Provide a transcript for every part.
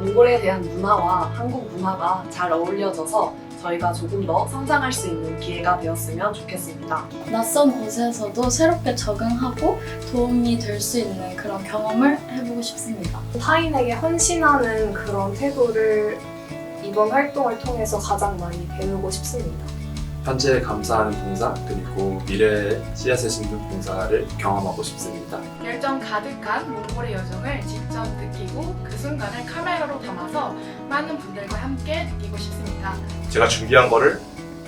몽골에 대한 문화와 한국 문화가 잘 어울려져서 저희가 조금 더 성장할 수 있는 기회가 되었으면 좋겠습니다. 낯선 곳에서도 새롭게 적응하고 도움이 될 수 있는 그런 경험을 해보고 싶습니다. 타인에게 헌신하는 그런 태도를 이번 활동을 통해서 가장 많이 배우고 싶습니다. 현재에 감사하는 봉사 그리고 미래에 씨앗을 심는 봉사를 경험하고 싶습니다. 열정 가득한 몽골의 여정을 직접 느끼고 그 순간을 카메라로 담아서 많은 분들과 함께 느끼고 싶습니다. 제가 준비한 거를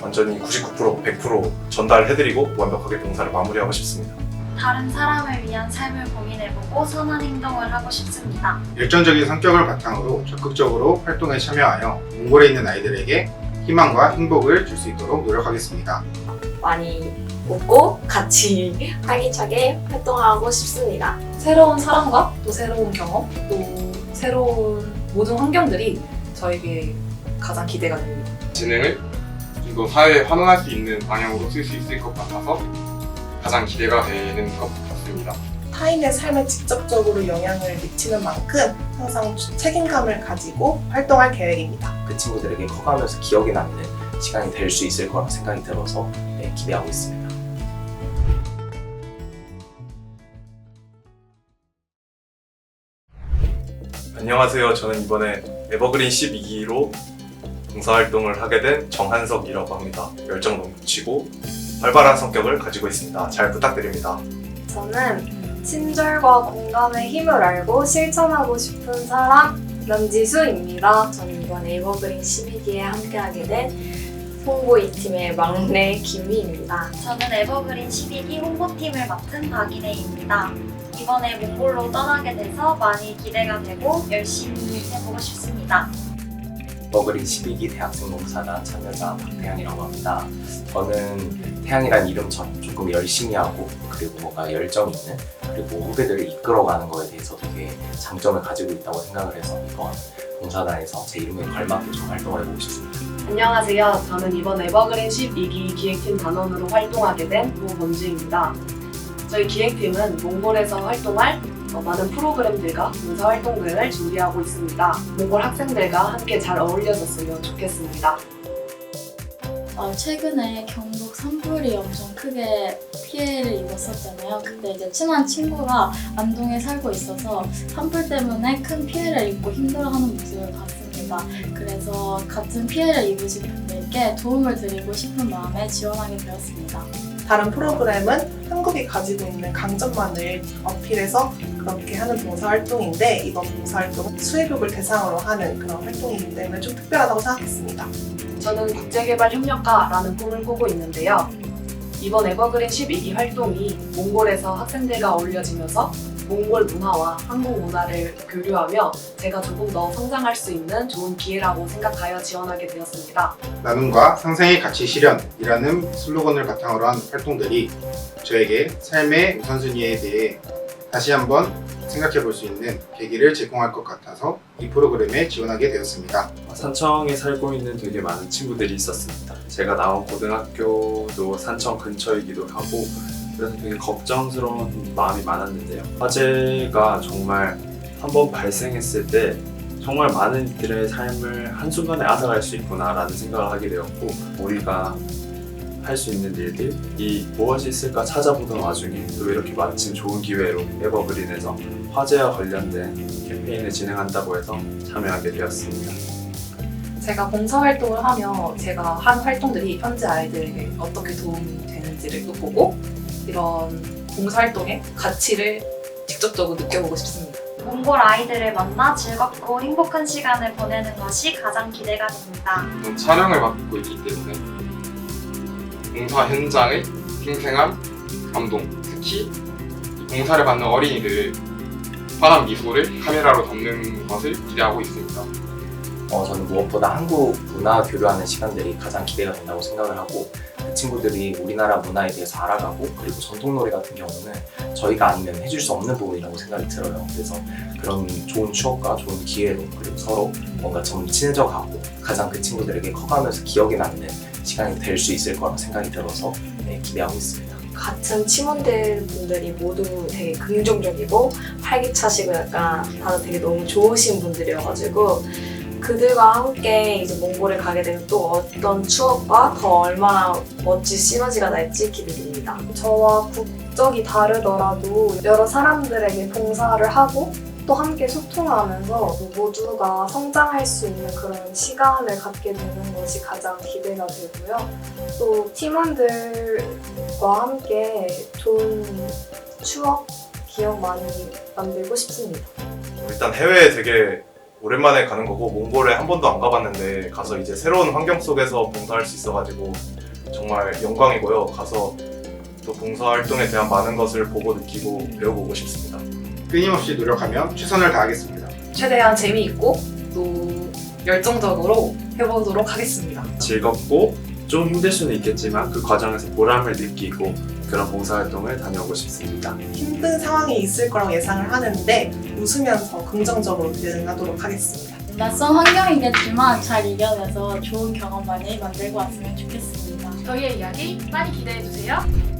완전히 99% 100% 전달해드리고 완벽하게 봉사를 마무리하고 싶습니다. 다른 사람을 위한 삶을 고민해보고 선한 행동을 하고 싶습니다. 열정적인 성격을 바탕으로 적극적으로 활동에 참여하여 몽골에 있는 아이들에게 희망과 행복을 줄 수 있도록 노력하겠습니다. 많이 웃고 같이 활기차게 활동하고 싶습니다. 새로운 사람과 또 새로운 경험, 또 새로운 모든 환경들이 저에게 가장 기대가 됩니다. 재능을 좀 더 사회에 환원할 수 있는 방향으로 쓸 수 있을 것 같아서 가장 기대가 되는 것 같습니다. 타인의 삶에 직접적으로 영향을 미치는 만큼 항상 책임감을 가지고 활동할 계획입니다. 그 친구들에게 커가면서 기억에 남는 시간이 될 수 있을 거라 생각이 들어서 네, 기대하고 있습니다. 안녕하세요. 저는 이번에 에버그린 12기로 봉사활동을 하게 된 정한석이라고 합니다. 열정 넘치고 활발한 성격을 가지고 있습니다. 잘 부탁드립니다. 저는 친절과 공감의 힘을 알고 실천하고 싶은 사람 연지수입니다. 저는 이번 에버그린 12기에 함께하게 된 홍보 2팀의 막내 김희입니다. 저는 에버그린 12기 홍보팀을 맡은 박인혜입니다. 이번에 몽골로 떠나게 돼서 많이 기대가 되고 열심히 해보고 싶습니다. 버그린 12기 대학생 봉사단 참여자 박태양이라고 합니다. 저는 태양이란 이름처럼 조금 열심히 하고 그리고 뭔가 열정 있는 그리고 후배들을 이끌어가는 거에 대해서 되게 장점을 가지고 있다고 생각을 해서 이번 봉사단에서 제 이름에 걸맞게 좀 활동을 해보고 싶습니다. 안녕하세요. 저는 이번 에버그린 12기 기획팀 단원으로 활동하게 된 모범주입니다. 저희 기획팀은 몽골에서 활동할 어, 많은 프로그램들과 봉사 활동들을 준비하고 있습니다. 몽골 학생들과 함께 잘 어울려졌으면 좋겠습니다. 어, 최근에 경북 산불이 엄청 크게 피해를 입었었잖아요. 그때 이제 친한 친구가 안동에 살고 있어서 산불 때문에 큰 피해를 입고 힘들어하는 모습을 봤습니다. 그래서 같은 피해를 입으신 분들께 도움을 드리고 싶은 마음에 지원하게 되었습니다. 다른 프로그램은 한국이 가지고 있는 강점만을 어필해서 그렇게 하는 봉사활동인데 이번 봉사활동은 수혜국을 대상으로 하는 그런 활동이기 때문에 좀 특별하다고 생각했습니다. 저는 국제개발협력가라는 꿈을 꾸고 있는데요. 이번 에버그린 12기 활동이 몽골에서 학생들과 어울려지면서 몽골 문화와 한국 문화를 교류하며 제가 조금 더 성장할 수 있는 좋은 기회라고 생각하여 지원하게 되었습니다. 나눔과 상생의 가치 실현이라는 슬로건을 바탕으로 한 활동들이 저에게 삶의 우선순위에 대해 다시 한번 생각해 볼 수 있는 계기를 제공할 것 같아서 이 프로그램에 지원하게 되었습니다. 산청에 살고 있는 되게 많은 친구들이 있었습니다. 제가 나온 고등학교도 산청 근처이기도 하고 그래서 되게 걱정스러운 마음이 많았는데요. 화재가 정말 한번 발생했을 때 정말 많은 이들의 삶을 한순간에 앗아갈 수 있구나라는 생각을 하게 되었고 우리가 할 수 있는 일들 이 무엇이 있을까 찾아보던 와중에 또 이렇게 마침 좋은 기회로 에버그린에서 화재와 관련된 캠페인을 진행한다고 해서 참여하게 되었습니다. 제가 봉사활동을 하며 제가 한 활동들이 현재 아이들에게 어떻게 도움이 되는지를 또 보고 이런 봉사활동의 가치를 직접적으로 느껴보고 싶습니다. 몽골 아이들을 만나 즐겁고 행복한 시간을 보내는 것이 가장 기대가 됩니다. 촬영을 맡고 있기 때문에 봉사 현장의 생생한 감동, 특히 이 봉사를 받는 어린이들 환한 미소를 카메라로 담는 것을 기대하고 있습니다. 어, 저는 무엇보다 한국 문화 교류하는 시간들이 가장 기대가 된다고 생각을 하고 그 친구들이 우리나라 문화에 대해서 알아가고 그리고 전통 놀이 같은 경우는 저희가 아니면 해줄 수 없는 부분이라고 생각이 들어요. 그래서 그런 좋은 추억과 좋은 기회로 그리고 서로 뭔가 좀 친해져 가고 가장 그 친구들에게 커가면서 기억에 남는 시간이 될 수 있을 거라 생각이 들어서 네, 기대하고 있습니다. 같은 팀원들 분들이 모두 되게 긍정적이고 활기차시고 약간 다들 되게 너무 좋으신 분들이어가지고 그들과 함께 이제 몽골에 가게 되면 또 어떤 추억과 더 얼마나 멋진 시너지가 날지 기대됩니다. 저와 국적이 다르더라도 여러 사람들에게 봉사를 하고 또 함께 소통하면서 모두가 성장할 수 있는 그런 시간을 갖게 되는 것이 가장 기대가 되고요. 또 팀원들과 함께 좋은 추억, 기억 많이 만들고 싶습니다. 일단 해외에 되게 오랜만에 가는 거고 몽골에 한 번도 안 가봤는데 가서 이제 새로운 환경 속에서 봉사할 수 있어가지고 정말 영광이고요. 가서 또 봉사 활동에 대한 많은 것을 보고 느끼고 배워보고 싶습니다. 끊임없이 노력하며 최선을 다하겠습니다. 최대한 재미있고 또 열정적으로 해보도록 하겠습니다. 즐겁고 좀 힘들 수는 있겠지만 그 과정에서 보람을 느끼고 그런 봉사활동을 다녀오고 싶습니다. 힘든 상황이 있을 거라고 예상을 하는데 웃으면서 긍정적으로 대응하도록 하겠습니다. 낯선 환경이겠지만 잘 이겨내서 좋은 경험 많이 만들고 왔으면 좋겠습니다. 저희의 이야기 많이 기대해주세요.